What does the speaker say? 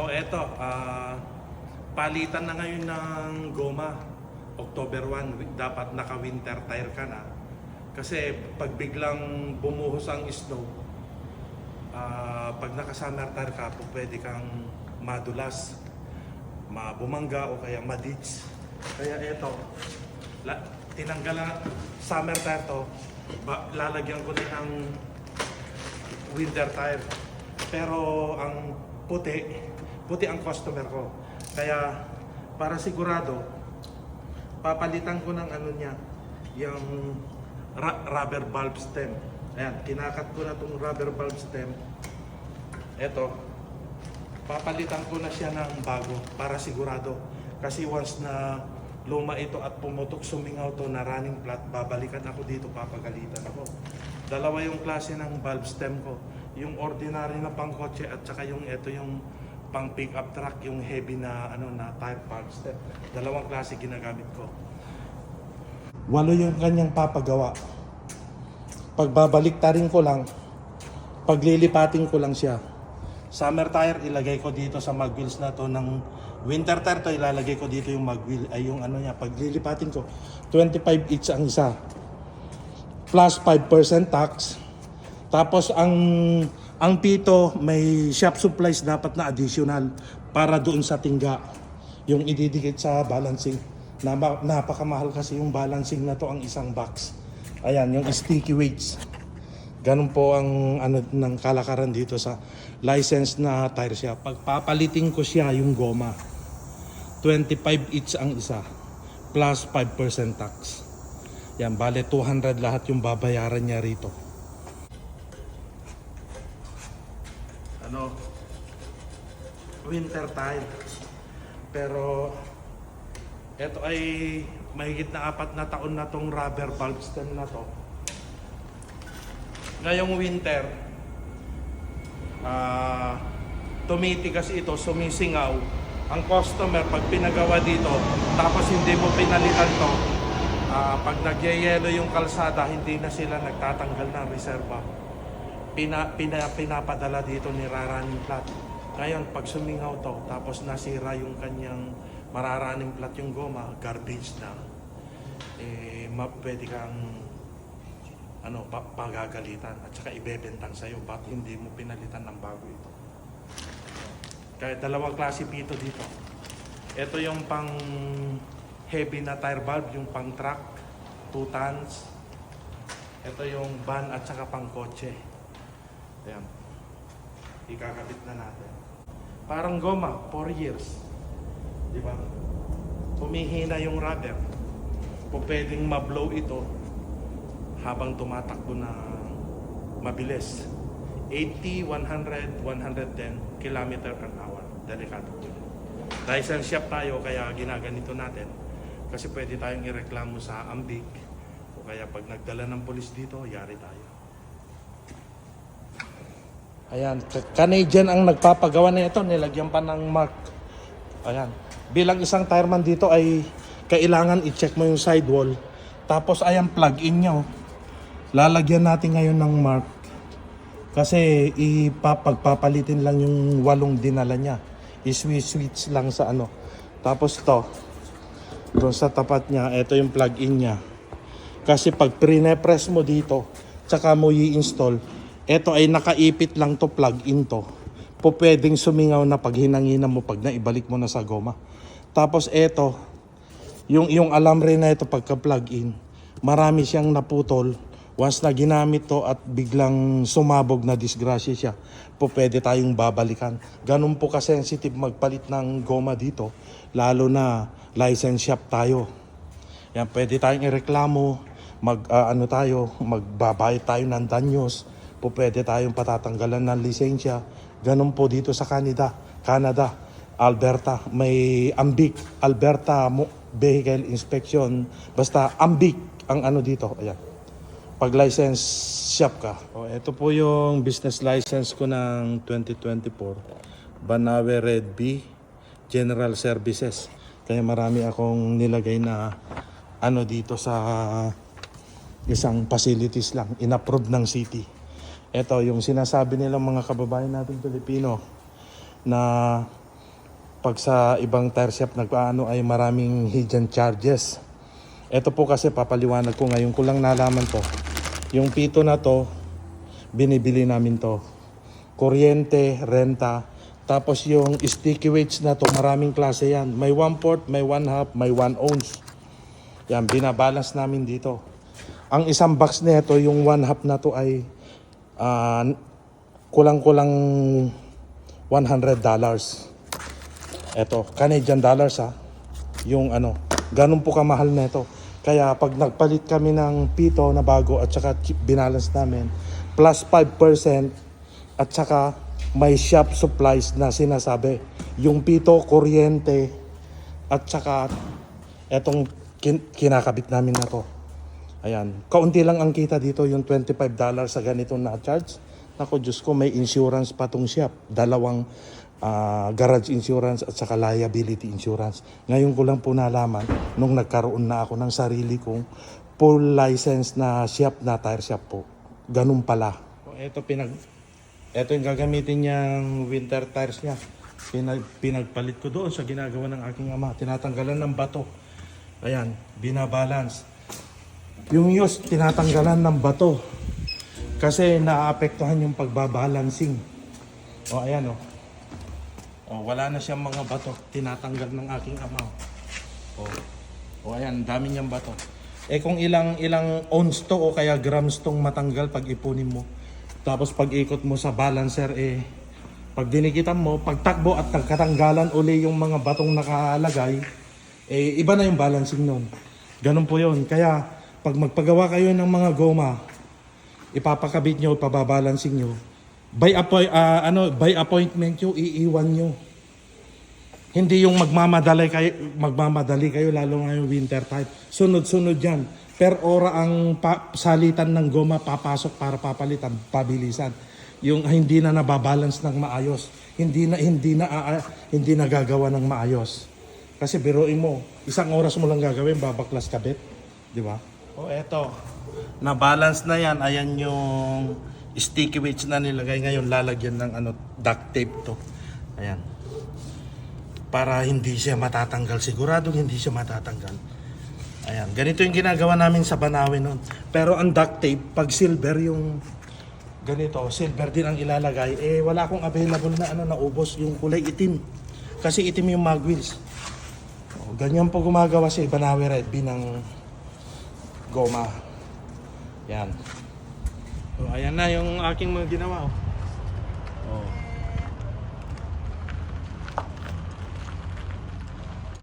O eto, ah, palitan na ngayon ng goma. October 1, wi- dapat naka-winter tire ka na. Kasi pag biglang bumuhos ang snow, ah, pag naka-summer tire ka, po, pwede kang madulas, mabumangga o kaya madits. Kaya eto, la, tinanggal na summer tire to, ba, lalagyan ko na ng winter tire. Pero ang puti, puti ang customer ko. Kaya para sigurado, papalitan ko ng ano niya, yung ra- rubber valve stem. Ayan, kinakat ko na tong rubber valve stem. Eto, papalitan ko na siya ng bago para sigurado. Kasi once na luma ito at pumutok, sumingaw to na running flat, babalikan ako dito, papagalitan ako. Dalawa yung klase ng valve stem ko. Yung ordinary na pang kotse at saka yung ito yung pang pick up truck, yung heavy na ano na tire valve stem. Dalawang klase ginagamit ko. Walo yung kanyang papagawa. Pagbabalik tarin ko lang, paglilipatin ko lang siya. Summer tire ilagay ko dito sa mag wheels na to ng winter tire to ilalagay ko dito yung mag wheel ay yung ano niya paglilipatin ko 25 each ang isa plus 5% tax tapos ang ang pito may shop supplies dapat na additional para doon sa tingga yung ididikit sa balancing Napa, napakamahal kasi yung balancing na to ang isang box ayan yung sticky weights Ganun po ang ano ng kalakaran dito sa license na tire shop. Pagpapalitin ko siya yung goma. 25 each ang isa plus 5% tax. Yan, bale 200 lahat yung babayaran niya rito. Ano? Winter tire. Pero ito ay mahigit na apat na taon na tong rubber valve stem na to ngayong winter, ah tumitigas ito, sumisingaw. Ang customer, pag pinagawa dito, tapos hindi mo pinalitan to, ah, pag nagyayelo yung kalsada, hindi na sila nagtatanggal ng reserva. Pina, pina, pinapadala dito ni Raraning Plat. Ngayon, pag sumingaw to, tapos nasira yung kanyang mararaning plat yung goma, garbage na, eh, ma- pwede kang ano, pa pagagalitan at saka ibebentang sa'yo ba't hindi mo pinalitan ng bago ito. Kaya dalawang klase pito dito. Ito yung pang heavy na tire valve, yung pang truck, 2 tons. Ito yung van at saka pang kotse. Ayan. Ikakabit na natin. Parang goma, 4 years. Di ba? Humihina yung rubber. Kung pwedeng ma-blow ito, habang tumatakbo na mabilis. 80, 100, 110 km an hour. Delikado po yun. License shop tayo kaya ginaganito natin kasi pwede tayong ireklamo sa ambig o kaya pag nagdala ng polis dito, yari tayo. Ayan, Ca- Canadian ang nagpapagawa na ito, nilagyan pa ng mark. Ayan. Bilang isang tireman dito ay kailangan i-check mo yung sidewall. Tapos ayan plug-in nyo. Lalagyan natin ngayon ng mark. Kasi ipapagpapalitin lang yung walong dinala niya. I-switch-switch lang sa ano. Tapos to, doon sa tapat niya, ito yung plug-in niya. Kasi pag pre-press mo dito, tsaka mo i-install, ito ay nakaipit lang to plug-in to. Po pwedeng sumingaw na pag hinangina mo pag naibalik mo na sa goma. Tapos ito, yung, yung alambre na ito pagka plug-in, marami siyang naputol. Once na ginamit to at biglang sumabog na disgrasya siya, po pwede tayong babalikan. Ganun po ka-sensitive magpalit ng goma dito, lalo na license shop tayo. Yan, pwede tayong ireklamo, mag ah, ano tayo, magbabayad tayo ng danyos, po pwede tayong patatanggalan ng lisensya. Ganun po dito sa Canada, Canada, Alberta, may AMBIC, Alberta Vehicle Inspection, basta AMBIC ang ano dito, ayan. Pag license shop ka. O, ito po yung business license ko ng 2024. Banawe Red B General Services. Kaya marami akong nilagay na ano dito sa isang facilities lang, inapprove ng city. Ito yung sinasabi nilang mga kababayan natin Pilipino na pag sa ibang tire shop nagpaano ay maraming hidden charges. Ito po kasi papaliwanag ko ngayon ko lang nalaman to. Yung pito na to, binibili namin to. Kuryente, renta, tapos yung sticky weights na to, maraming klase yan. May 1 fourth, may 1 half, may 1 ounce. Yan, binabalance namin dito. Ang isang box nito, yung 1 half na to ay ah, kulang-kulang 100 dollars. Ito, Canadian dollars ha. Yung ano, ganun po kamahal na ito. Kaya pag nagpalit kami ng pito na bago at saka binalance namin, plus 5% at saka may shop supplies na sinasabi. Yung pito, kuryente at saka etong kin- kinakabit namin na to. Ayan, kaunti lang ang kita dito yung $25 sa ganito na charge. Ako, Diyos ko, may insurance pa tong shop. Dalawang ah, garage insurance at saka liability insurance. Ngayon ko lang po nalaman nung nagkaroon na ako ng sarili kong full license na shop na tire shop po. Ganun pala. Ito pinag ito yung gagamitin niyang winter tires niya. Pinag, pinagpalit ko doon sa ginagawa ng aking ama. Tinatanggalan ng bato. Ayan, binabalance. Yung yus, tinatanggalan ng bato. Kasi naaapektuhan yung pagbabalancing. O, ayan o. O, wala na siyang mga bato. Tinatanggal ng aking ama. O, o ayan, dami niyang bato. Eh kung ilang ilang ounce to o kaya grams tong matanggal pag ipunin mo. Tapos pag ikot mo sa balancer eh pag dinikitan mo, pag takbo at nagkatanggalan uli yung mga batong nakalagay, eh iba na yung balancing nun. Ganun po yun. Kaya pag magpagawa kayo ng mga goma, ipapakabit nyo, pababalancing nyo, by, appoint, ah, ano, by appointment nyo, iiwan nyo. Hindi yung magmamadali kayo, magmamadali kayo lalo ngayong winter time. Sunod-sunod yan. Per ora ang pa- salitan ng goma papasok para papalitan, pabilisan. Yung hindi na nababalance ng maayos. Hindi na hindi na ah, hindi nagagawa ng maayos. Kasi biruin mo, isang oras mo lang gagawin, babaklas kabit. Di ba? O eto, na-balance na yan. Ayan yung sticky weights na nilagay ngayon. Lalagyan ng ano, duct tape to. Ayan para hindi siya matatanggal. Siguradong hindi siya matatanggal. Ayan, ganito yung ginagawa namin sa Banawe noon. Pero ang duct tape, pag silver yung ganito, silver din ang ilalagay, eh wala akong available na ano, naubos yung kulay itim. Kasi itim yung mag wheels. O, ganyan po gumagawa si Banawe Red B ng goma. Yan. So, ayan na yung aking mga ginawa. Oh. Oh.